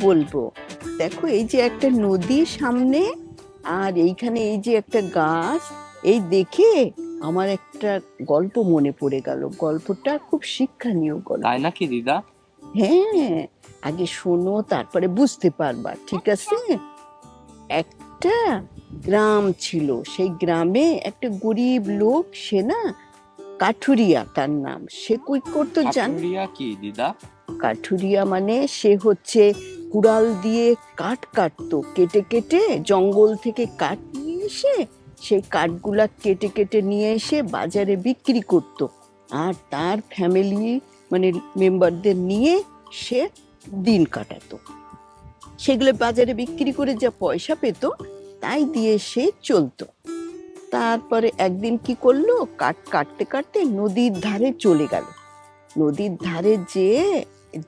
বলব? দেখো এই যে একটা নদী সামনে আর এইখানে এই যে একটা গাছ এই দেখে আমার একটা গল্প মনে পড়ে গেল। গল্পটা খুব শিক্ষণীয় গল্প। তাই নাকি দিদা? হ্যাঁ আগে শোনো তারপরে বুঝতে পারবা ঠিক আছে? একটা গ্রাম ছিল সেই গ্রামে একটা গরিব লোক সে না কাঠুরিয়া তার নাম। সে কই করতো জান? কাঠুরিয়া কি দিদা? কাঠুরিয়া মানে সে হচ্ছে কুড়াল দিয়ে কাঠ কাটতো। কেটে কেটে জঙ্গল থেকে কাঠ নিয়ে এসে সেই কাঠগুলা কেটে কেটে নিয়ে এসে বাজারে বিক্রি করত। আর তার ফ্যামিলি মানে মেম্বারদের নিয়ে সে দিন কাটাতো। সেগুলো বাজারে বিক্রি করে যা পয়সা পেত, তাই দিয়ে সে চলতো। তারপরে একদিন কি করল? কাঠ কাটতে কাটতে নদীর ধারে চলে গেল। নদীর ধারে যেয়ে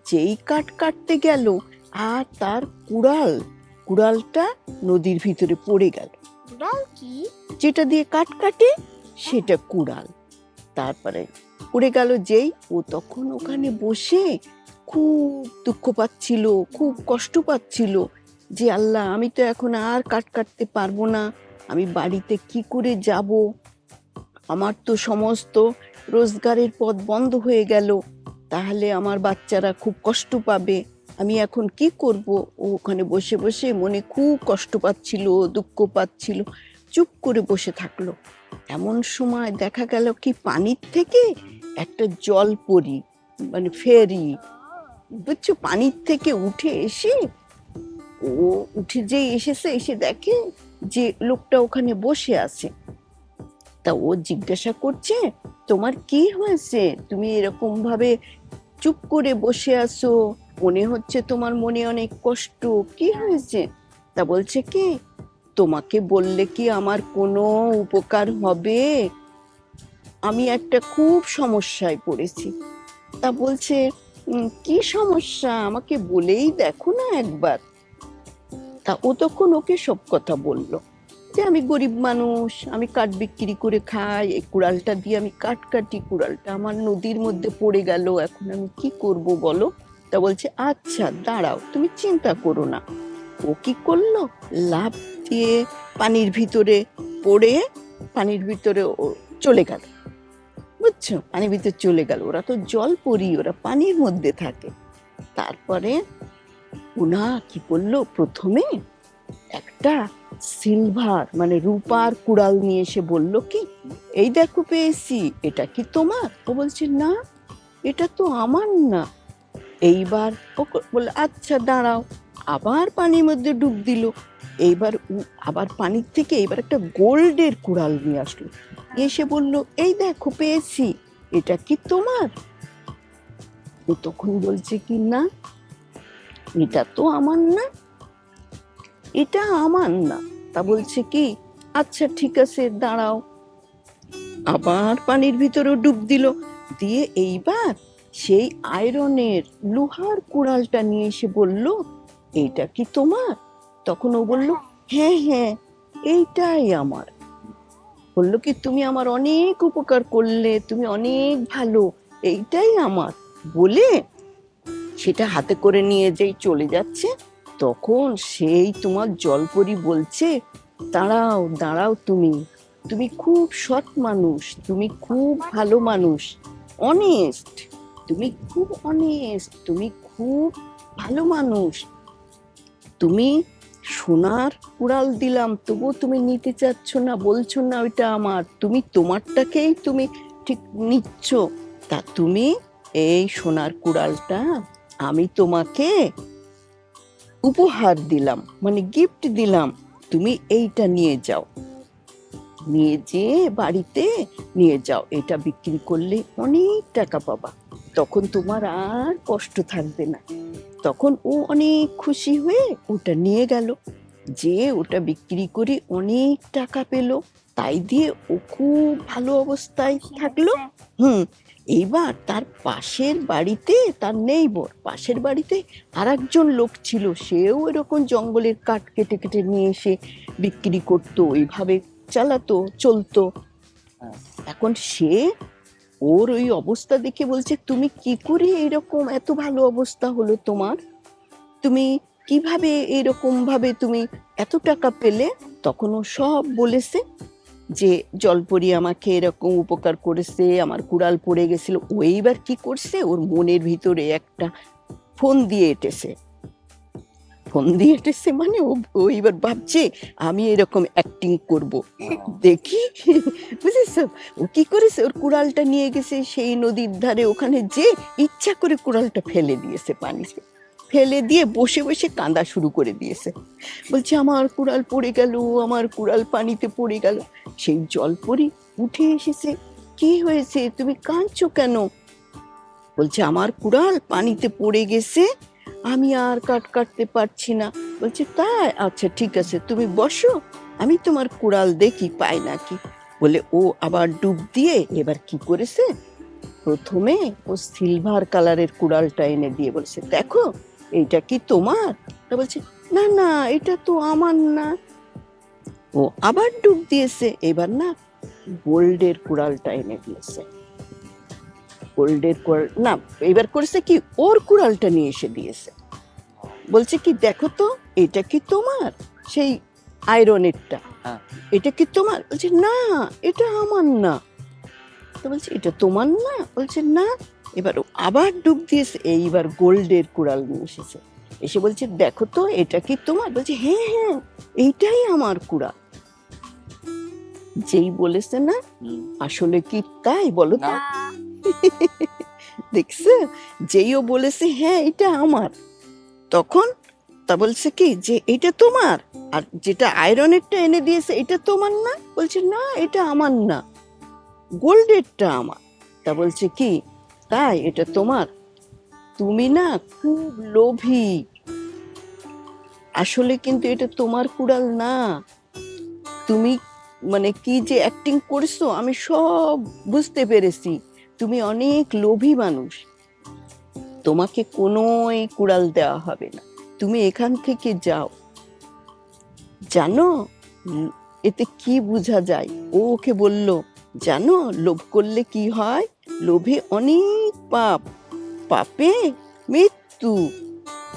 যেই কাঠ কাটতে গেল আর তার কুড়াল কুড়ালটা নদীর ভিতরে পড়ে গেল। কুড়াল কি? যেটা দিয়ে কাঠ কাটে সেটা কুড়াল। তারপরে পড়ে গেল যেই ও তখন ওখানে বসে খুব দুঃখ পাচ্ছিল খুব কষ্ট পাচ্ছিল যে আল্লাহ আমি তো এখন আর কাঠ কাটতে পারব না আমি বাড়িতে কি করে যাব? আমার তো সমস্ত রোজগারের পথ বন্ধ হয়ে গেল তাহলে আমার বাচ্চারা খুব কষ্ট পাবে। আমি এখন কি করব? ওখানে বসে বসে মনে খুব কষ্ট পাচ্ছিল, দুঃখ পাচ্ছিল, চুপ করে বসে থাকল। এমন সময় দেখা গেল কি পানির থেকে একটা জল পরি মানে ফেরি, বুঝছ? পানির থেকে উঠে এসে, ও উঠে যে এসেছে, এসে দেখে যে লোকটা ওখানে বসে আছে। তা ও জিজ্ঞাসা করছে, তোমার কি হয়েছে? তুমি এরকম ভাবে চুপ করে বসে আছো? মনে হচ্ছে তোমার মনে অনেক কষ্ট। কি হয়েছে? তা বলছে কি তোমাকে বললে কি আমার কোনো উপকার হবে? আমি একটা খুব সমস্যায় পড়েছি। তা বলছে "উম, কি সমস্যা? আমাকে বলেই দেখো না একবার। তা ও তখন ওকে সব কথা বলল যে আমি গরিব মানুষ আমি কাঠ বিক্রি করে খাই এই কুড়ালটা দিয়ে আমি কাঠ কাটি কুড়ালটা আমার নদীর মধ্যে পড়ে গেল এখন আমি কি করব বলো? তা বলছে আচ্ছা দাঁড়াও, তুমি চিন্তা করো না। ও কি করল? লাভ দিয়ে পানির ভিতরে পড়ে পানির ভিতরে ও চলে গেল। বুঝছ? পানির ভিতরে চলে গেল। ওরা তো জল পরি ওরা পানির মধ্যে থাকে। তারপরে ওনা কি করল প্রথমে একটা সিলভার মানে রূপার কুড়াল নিয়ে এসে বলল কি, এই দেখো পেয়েছি, এটা কি তোমার? ও বলছে, না, এটা তো আমার না। এইবার ও বলল আচ্ছা দাঁড়াও। আবার পানির মধ্যে ডুব দিল। এইবার আবার পানির থেকে এবার একটা গোল্ডের কুড়াল নিয়ে আসলো। এসে বলল, এই দেখো, পেয়েছি। এটা কি তোমার? ও তখন বলছে কি, না, এটা তো আমার না। এটা আমার না। তা বলছে কি আচ্ছা ঠিক আছে, দাঁড়াও। আবার পানির ভিতরে ডুব দিল। দিয়ে এইবার সেই আয়রনের লোহার কুড়ালটা নিয়ে এসে বলল, এইটা কি তোমার? তখন ও বলল হ্যাঁ হ্যাঁ এইটাই আমার। বলল, কি তুমি আমার অনেক উপকার করলে, তুমি অনেক ভালো, এইটাই আমার। বলে সেটা হাতে করে নিয়ে যেই চলে যাচ্ছে, তখন সেই তোমার জলপরি বলছে, দাঁড়াও দাঁড়াও তুমি তুমি খুব সৎ মানুষ, তুমি খুব ভালো মানুষ অনেস্ট তুমি খুব অনেস্ট তুমি খুব ভালো মানুষ। তুমি সোনার কুড়াল দিলাম, তবুও তুমি নিতে চাচ্ছ না, বলছো না ওইটা আমার। তুমি তোমারটাকেই তুমি ঠিক নিচ্ছ। তা তুমি এই সোনার কুড়ালটা আমি তোমাকে উপহার দিলাম মানে গিফট দিলাম। তুমি এইটা নিয়ে যাও। নিয়ে যেয়ে বাড়িতে নিয়ে যাও। এটা বিক্রি করলে অনেক টাকা পাবা। তখন তোমার আর কষ্ট থাকবে না। তখন ও অনেক খুশি হয়ে ওটা নিয়ে গেল। যে ওটা বিক্রি করে অনেক টাকা পেল তাই দিয়ে ও খুব ভালো অবস্থায় থাকল। হুম এবার তার পাশের বাড়িতে তার নেই নেইবর পাশের বাড়িতে আর একজন লোক ছিল সেও এরকম জঙ্গলের কাঠ কেটে কেটে নিয়ে এসে বিক্রি করতো ওইভাবে চালাতো চলতো। হ্যাঁ। এখন সে ওর ওই অবস্থা দেখে বলছে, তুমি কি করে এরকম এত ভালো অবস্থা হলো তোমার? তুমি কীভাবে এরকম ভাবে তুমি এত টাকা পেলে? তখন ও সব বলেছে যে, জলপরি আমাকে এরকম উপকার করেছে, আমার কুড়াল পড়ে গেছিল। ও এইবার কি করছে? ওর মনের ভিতরে একটা ফোন দিয়ে এটেছে। ফোন দিয়ে এটেছে মানে ও এবার ভাবছে আমি এরকম অ্যাক্টিং করব। দেখি বুঝেছ? ও কি করেছে? ওর কুড়ালটা নিয়ে গেছে সেই নদীর ধারে ওখানে যে ইচ্ছা করে কুড়ালটা ফেলে দিয়েছে পানিতে ফেলে দিয়ে বসে বসে কাঁদা শুরু করে দিয়েছে। বলছে আমার কুড়াল পড়ে গেল আমার কুড়াল পানিতে পড়ে গেল। সেই জলপরি উঠে এসেছে। কি হয়েছে? তুমি কাঁদছো কেন? বলছে আমার কুড়াল পানিতে পড়ে গেছে আমি আর কাট কাটতে পারছি না। বলছে, তাই? আচ্ছা ঠিক আছে, তুমি বসো। আমি তোমার কুড়াল দেখি, পাই নাকি? বলে ও আবার ডুব দিয়ে এবার কি করেছে? প্রথমে ও সিলভার কালারের কুড়ালটা এনে দিয়ে বলছে, দেখো, এইটা কি তোমার? তা বলছে, না না, এটা তো আমার না। ও আবার ডুব দিয়েছে, এবার না, গোল্ডের কুড়ালটা এনে দিয়েছে। গোল্ডের কুড়াল, না, এবার করেছে কি? ওর কুড়ালটা নিয়ে এসে দিয়েছে। বলছে কি দেখো তো এটা কি তোমার? সেই আয়রনেরটা। হ্যাঁ। এটা কি তোমার? বলছে না এটা আমার না। তো বলছে এটা তোমার না? বলছে না। এবার আবার ডুব দিয়েছে এইবার গোল্ডের কুড়াল নিয়ে এসেছে। এসে বলছে দেখো তো এটা কি তোমার? বলছে হ্যাঁ হ্যাঁ এইটাই আমার কুড়াল। যেই বলেছে না আসলে কি তাই বলো তো? দেখছে? যেই ও বলেছে হ্যাঁ এটা আমার। তখন তা বলছে কি যে, এটা তোমার। আর যেটা আয়রনেরটা এনে দিয়েছে, এটা তোমার না? বলছে, না, এটা আমার না। গোল্ডেরটা আমার। তা বলছে কি, তাই, এটা তোমার। তুমি না খুব লোভী। আসলে কিন্তু এটা তোমার কুড়াল না। তুমি মানে কি যে অ্যাক্টিং করছ, আমি সব বুঝতে পেরেছি। তুমি অনেক লোভী মানুষ। তোমাকে কোনো কুড়াল দেওয়া হবে না। তুমি এখান থেকে যাও। জানো, এতে কি বোঝা যায়? ও ওকে বলল, জানো, লোভ করলে কি হয়? লোভে অনেক পাপ। পাপে মৃত্যু।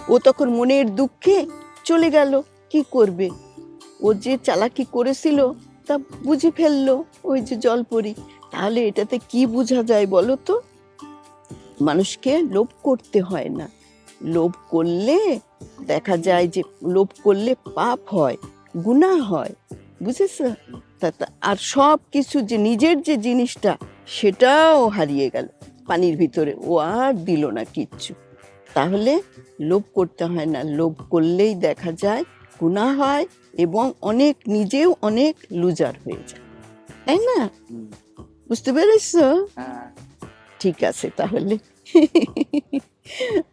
ও তখন মনের দুঃখে চলে গেল, কি করবে? ও যে চালাকি করেছিল, তা বুঝে ফেলল ওই যে জল জলপরি। তাহলে এটাতে কি বোঝা যায় বলো তো? মানুষকে লোভ করতে হয় না। লোভ করলে দেখা যায় যে লোভ করলে পাপ হয় গুনাহ হয়। বুঝেছ? আর সব কিছু যে নিজের যে জিনিসটা সেটাও হারিয়ে গেল। পানির ভিতরে ও আর দিল না কিচ্ছু। তাহলে লোভ করতে হয় না। লোভ করলেই দেখা যায় গুণা হয় এবং অনেক নিজেও অনেক লুজার হয়ে যায়। তাই না? বুঝতে পেরেছ? হ্যাঁ। ঠিক আছে তাহলে।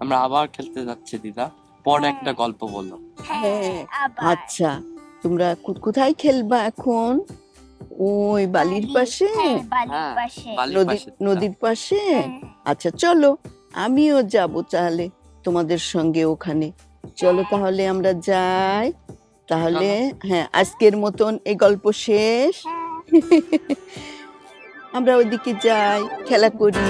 আমরা আবার খেলতে যাচ্ছি দিদা। পরে একটা গল্প বলল হ্যাঁ, আচ্ছা। তোমরা কোথায় খেলবা এখন? ওই বালির পাশে? হ্যাঁ, হ্যাঁ। নদীর পাশে? হ্যাঁ, আচ্ছা চলো। আমিও যাব তাহলে তোমাদের সঙ্গে ওখানে। চলো তাহলে আমরা যাই। তাহলে হ্যাঁ আজকের মতন এই গল্প শেষ। হ্যাঁ। আমরা ওইদিকে যাই খেলা করি।